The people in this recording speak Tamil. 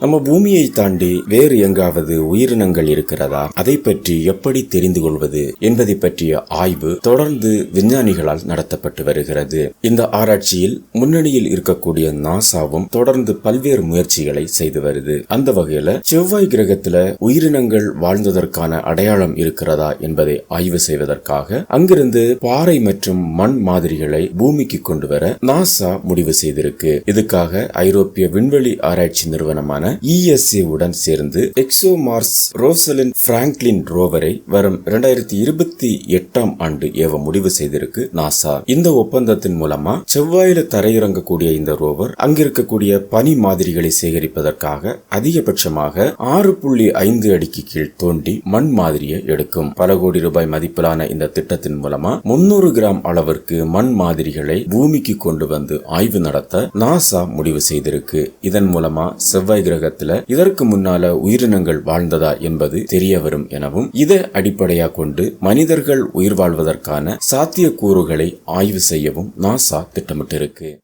நம்ம பூமியை தாண்டி வேறு எங்காவது உயிரினங்கள் இருக்கிறதா? அதை பற்றி எப்படி தெரிந்து கொள்வது என்பதை பற்றிய ஆய்வு தொடர்ந்து விஞ்ஞானிகளால் நடத்தப்பட்டு வருகிறது. இந்த ஆராய்ச்சியில் முன்னணியில் இருக்கக்கூடிய நாசாவும் தொடர்ந்து பல்வேறு முயற்சிகளை செய்து வருது. அந்த வகையில செவ்வாய் கிரகத்துல உயிரினங்கள் வாழ்ந்ததற்கான அடையாளம் இருக்கிறதா என்பதை ஆய்வு செய்வதற்காக அங்கிருந்து பாறை மற்றும் மண் மாதிரிகளை பூமிக்கு கொண்டு வர நாசா முடிவு செய்திருக்கு. இதுக்காக ஐரோப்பிய விண்வெளி ஆராய்ச்சி நிறுவனமான நிறுவனமான இஎஸ்ஏ உடன் சேர்ந்து எக்ஸோமார்ஸ் ரோசலின் பிராங்க்லின் ரோவரை வரும் இரண்டாயிரத்தி இருபத்தி எட்டாம் ஆண்டு ஏவ முடிவு செய்திருக்கு நாசா இந்த ஒப்பந்தத்தின் மூலமா செவ்வாயில தரையிறங்கக்கூடிய இந்த ரோவர் அங்கிருக்கக்கூடிய பனி மாதிரிகளை சேகரிப்பதற்காக அதிகபட்சமாக ஆறு புள்ளி ஐந்து அடிக்கு கீழ் தோண்டி மண் மாதிரியை எடுக்கும். பல கோடி ரூபாய் மதிப்பிலான இந்த திட்டத்தின் மூலமா முன்னூறு கிராம் அளவிற்கு மண் மாதிரிகளை பூமிக்கு கொண்டு வந்து ஆய்வு நடத்த நாசா முடிவு செய்திருக்கு. இதன் மூலமா செவ்வாய் கிரக கிரகத்துல இதற்கு முன்னால உயிரினங்கள் வாழ்ந்ததா என்பது தெரிய வரும் எனவும் இதை அடிப்படையாக கொண்டு மனிதர்கள் உயிர் வாழ்வதற்கான சாத்தியக்கூறுகளை ஆய்வு செய்யவும் நாசா திட்டமிட்டிருக்கு.